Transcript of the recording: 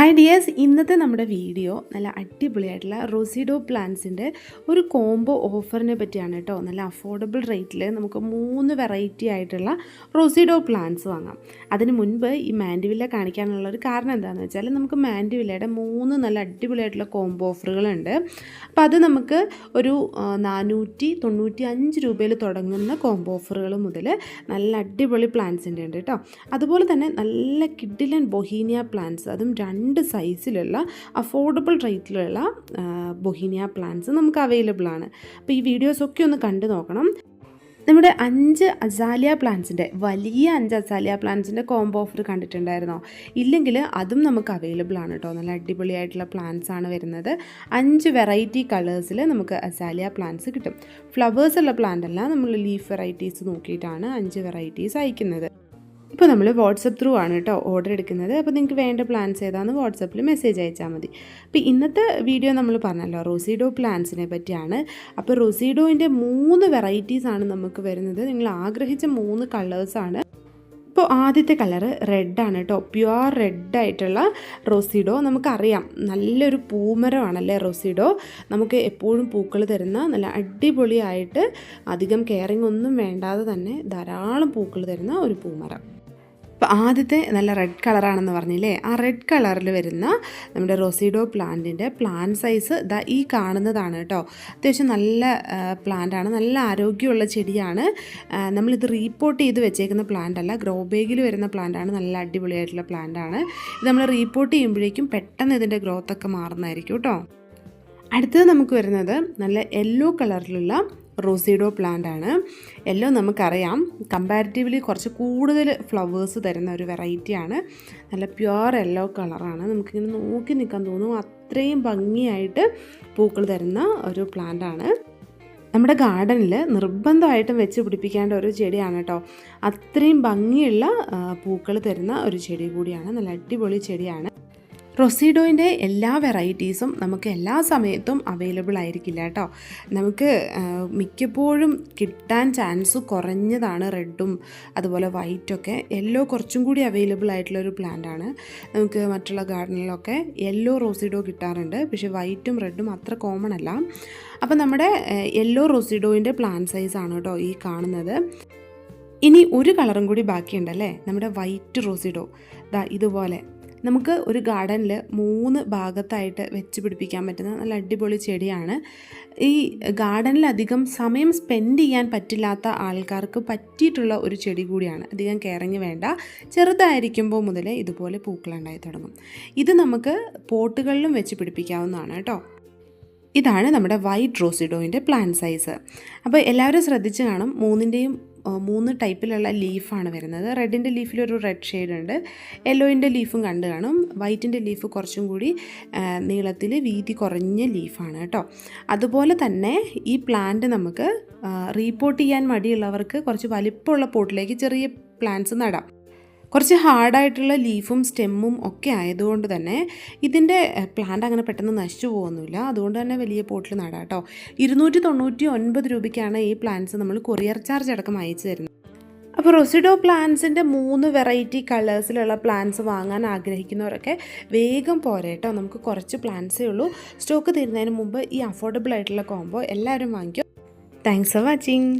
Hi dears ഇന്നത്തെ നമ്മുടെ video നല്ല അടിപൊളിയായിട്ടുള്ള റൊസിഡോ പ്ലാന്റ്സിന്റെ ഒരു കോംബോ ഓഫറിനെ പറ്റിയാണ് കേട്ടോ. നല്ല അഫോർഡബിൾ റേറ്റിൽ നമുക്ക് മൂന്ന് വെറൈറ്റി ആയിട്ടുള്ള റൊസിഡോ പ്ലാന്റ്സ് വാങ്ങാം. അതിന് മുൻപ് ഈ മാൻഡിവില്ല കാണിക്കാനുള്ള ഒരു കാരണം എന്താണെന്ന് വെച്ചാൽ നമുക്ക് മാൻഡിവില്ലയുടെ മൂന്ന് നല്ല അടിപൊളിയായിട്ടുള്ള കോംബോ ഓഫറുകളുണ്ട് അപ്പോൾ അത് നമുക്ക് ഒരു നാനൂറ്റി തൊണ്ണൂറ്റി അഞ്ച് രൂപയിൽ തുടങ്ങുന്ന കോംബോ ഓഫറുകൾ മുതൽ നല്ല അടിപൊളി പ്ലാന്റ്സിന്റെ ഉണ്ട് കേട്ടോ. അതുപോലെ തന്നെ നല്ല കിഡിലൻ ബൊഹീനിയ പ്ലാന്റ്സ് അതും രണ്ട് സൈസിലുള്ള അഫോർഡബിൾ റേറ്റിലുള്ള ബൊഹീനിയ പ്ലാന്റ്സ് നമുക്ക് അവൈലബിൾ ആണ്. അപ്പോൾ ഈ വീഡിയോസൊക്കെ ഒന്ന് കണ്ടു നോക്കണം. നമ്മുടെ അഞ്ച് അസാലിയ പ്ലാന്റ്സിന്റെ വലിയ അഞ്ച് അസാലിയ പ്ലാന്റ്സിന്റെ കോംബോ ഓഫർ കണ്ടിട്ടുണ്ടായിരുന്നോ? ഇല്ലെങ്കിൽ അതും നമുക്ക് അവൈലബിൾ ആണ് കേട്ടോ നല്ല അടിപൊളിയായിട്ടുള്ള പ്ലാന്റ്സ് ആണ് വരുന്നത്. അഞ്ച് വെറൈറ്റി കളേഴ്സിൽ നമുക്ക് അസാലിയ പ്ലാന്റ്സ് കിട്ടും. ഫ്ലവേഴ്സ് ഉള്ള പ്ലാന്റ് അല്ല നമ്മൾ ലീഫ് വെറൈറ്റീസ് നോക്കിയിട്ടാണ് അഞ്ച് വെറൈറ്റീസ് അയക്കുന്നത്. ഇപ്പോൾ നമ്മൾ വാട്സപ്പ് ത്രൂ ആണ് കേട്ടോ ഓർഡർ എടുക്കുന്നത്. അപ്പോൾ നിങ്ങൾക്ക് വേണ്ട പ്ലാൻസ് ഏതാണെന്ന് വാട്സപ്പിൽ മെസ്സേജ് അയച്ചാൽ മതി. അപ്പോൾ ഇന്നത്തെ വീഡിയോ നമ്മൾ പറഞ്ഞല്ലോ റോസിഡോ പ്ലാൻസിനെ പറ്റിയാണ്. അപ്പോൾ റൊസീഡോയിന്റെ മൂന്ന് വെറൈറ്റീസ് ആണ് നമുക്ക് വരുന്നത്. നിങ്ങൾ ആഗ്രഹിച്ച മൂന്ന് കളേഴ്സാണ് ഇപ്പോൾ ആദ്യത്തെ കളറ് റെഡാണ് കേട്ടോ. പ്യുവർ റെഡായിട്ടുള്ള റോസിഡോ നമുക്കറിയാം. നല്ലൊരു പൂമരമാണല്ലേ റോസിഡോ. നമുക്ക് എപ്പോഴും പൂക്കൾ തരുന്ന നല്ല അടിപൊളിയായിട്ട് അധികം കെയറിങ് ഒന്നും വേണ്ടാതെ തന്നെ ധാരാളം പൂക്കൾ തരുന്ന ഒരു പൂമരം. അപ്പോൾ ആദ്യത്തെ നല്ല റെഡ് കളറാണെന്ന് പറഞ്ഞില്ലേ? ആ റെഡ് കളറിൽ വരുന്ന നമ്മുടെ റോസിഡോ പ്ലാന്റിന്റെ പ്ലാൻ സൈസ് ദാ ഈ കാണുന്നതാണ് കേട്ടോ. അത്യാവശ്യം നല്ല പ്ലാന്റാണ് നല്ല ആരോഗ്യമുള്ള ചെടിയാണ്. നമ്മളിത് റീപ്പോർട്ട് ചെയ്ത് വെച്ചേക്കുന്ന പ്ലാന്റ് അല്ല. ഗ്രോ ബേഗിൽ വരുന്ന പ്ലാന്റാണ് നല്ല അടിപൊളിയായിട്ടുള്ള പ്ലാന്റാണ് ഇത് നമ്മൾ റീപ്പോർട്ട് ചെയ്യുമ്പോഴേക്കും പെട്ടെന്ന് ഇതിന്റെ ഗ്രോത്തൊക്കെ മാറുന്നതായിരിക്കും കേട്ടോ. അടുത്തത് നമുക്ക് വരുന്നത് നല്ല യെല്ലോ കളറിലുള്ള റോസിഡോ പ്ലാന്റ് ആണ്. യെല്ലോ നമുക്കറിയാം. കമ്പാരിറ്റീവ്ലി കുറച്ച് കൂടുതൽ ഫ്ലവേഴ്സ് തരുന്ന ഒരു വെറൈറ്റിയാണ് നല്ല പ്യുവർ യെല്ലോ കളറാണ് നമുക്കിങ്ങനെ നോക്കി നിൽക്കാൻ തോന്നും. അത്രയും ഭംഗിയായിട്ട് പൂക്കൾ തരുന്ന ഒരു പ്ലാന്റ് ആണ്. നമ്മുടെ ഗാർഡനിൽ നിർബന്ധമായിട്ടും വെച്ച് പിടിപ്പിക്കേണ്ട ഒരു ചെടിയാണ് കേട്ടോ. അത്രയും ഭംഗിയുള്ള പൂക്കൾ തരുന്ന ഒരു ചെടി കൂടിയാണ്. നല്ല അടിപൊളി ചെടിയാണ്. റൊസീഡോയിന്റെ എല്ലാ വെറൈറ്റീസും നമുക്ക് എല്ലാ സമയത്തും അവൈലബിൾ ആയിരിക്കില്ല കേട്ടോ. നമുക്ക് മിക്കപ്പോഴും കിട്ടാൻ ചാൻസ് കുറഞ്ഞതാണ് റെഡും അതുപോലെ വൈറ്റൊക്കെ. യെല്ലോ കുറച്ചും കൂടി അവൈലബിൾ ആയിട്ടുള്ളൊരു പ്ലാന്റാണ് നമുക്ക് മറ്റുള്ള ഗാർഡനിലൊക്കെ യെല്ലോ റോസിഡോ കിട്ടാറുണ്ട്. പക്ഷേ വൈറ്റും റെഡും അത്ര കോമൺ അല്ല. അപ്പോൾ നമ്മുടെ യെല്ലോ റോസിഡോയിന്റെ പ്ലാന്റ് സൈസാണ് കേട്ടോ ഈ കാണുന്നത്. ഇനി ഒരു കളറും കൂടി ബാക്കിയുണ്ടല്ലേ നമ്മുടെ വൈറ്റ് റോസിഡോ. ദാ ഇതുപോലെ. നമുക്ക് ഒരു ഗാർഡനിൽ മൂന്ന് ഭാഗത്തായിട്ട് വെച്ച് പിടിപ്പിക്കാൻ പറ്റുന്ന നല്ല അടിപൊളി ചെടിയാണ്. ഈ ഗാർഡനിൽ അധികം സമയം സ്പെൻഡ് ചെയ്യാൻ പറ്റില്ലാത്ത ആൾക്കാർക്ക് പറ്റിയിട്ടുള്ള ഒരു ചെടി കൂടിയാണ്. അധികം കെയറിങ് വേണ്ട. ചെറുതായിരിക്കുമ്പോൾ മുതലേ ഇതുപോലെ പൂക്കളുണ്ടായി തുടങ്ങും. ഇത് നമുക്ക് പോട്ടുകളിലും വെച്ച് പിടിപ്പിക്കാവുന്നതാണ് കേട്ടോ. ഇതാണ് നമ്മുടെ വൈറ്റ് റോസിഡോയിന്റെ പ്ലാൻ സൈസ് അപ്പോൾ എല്ലാവരും ശ്രദ്ധിച്ച് കാണും. മൂന്നിന്റെയും മൂന്ന് ടൈപ്പിലുള്ള ലീഫാണ് വരുന്നത്. റെഡിന്റെ ലീഫിലൊരു റെഡ് ഷെയ്ഡ് ഉണ്ട്. യെല്ലോയിന്റെ ലീഫും കണ്ടു കാണും. വൈറ്റിന്റെ ലീഫ് കുറച്ചും കൂടി നീളത്തിൽ വീതി കുറഞ്ഞ ലീഫാണ് കേട്ടോ. അതുപോലെ തന്നെ ഈ പ്ലാന്റ് നമുക്ക് റീപോർട്ട് ചെയ്യാൻ മടിയുള്ളവർക്ക് കുറച്ച് വലിപ്പമുള്ള പോട്ടിലേക്ക് ചെറിയ പ്ലാന്റ്സ് നടാം. കുറച്ച് ഹാർഡായിട്ടുള്ള ലീഫും സ്റ്റെമ്മും ഒക്കെ ആയതുകൊണ്ട് തന്നെ ഇതിന്റെ പ്ലാന്റ് അങ്ങനെ പെട്ടെന്ന് നശിച്ചു പോകുന്നില്ല. അതുകൊണ്ട് തന്നെ വലിയ പോട്ടിൽ നടാം കേട്ടോ ഇരുന്നൂറ്റി തൊണ്ണൂറ്റി ഒൻപത് രൂപയ്ക്കാണ് ഈ പ്ലാന്റ്സ് നമ്മൾ കൊറിയർ ചാർജ് അടക്കം അയച്ചു തരുന്നത്. അപ്പോൾ റൊസിഡോ പ്ലാന്റ്സിന്റെ മൂന്ന് വെറൈറ്റി കളേഴ്സിലുള്ള പ്ലാന്റ്സ് വാങ്ങാൻ ആഗ്രഹിക്കുന്നവരൊക്കെ വേഗം പോരെ കേട്ടോ നമുക്ക് കുറച്ച് പ്ലാന്റ്സേ ഉള്ളൂ. സ്റ്റോക്ക് തീരുന്നതിന് മുമ്പ് ഈ അഫോർഡബിൾ ആയിട്ടുള്ള കോംബോ എല്ലാവരും വാങ്ങിക്കും. Thanks for watching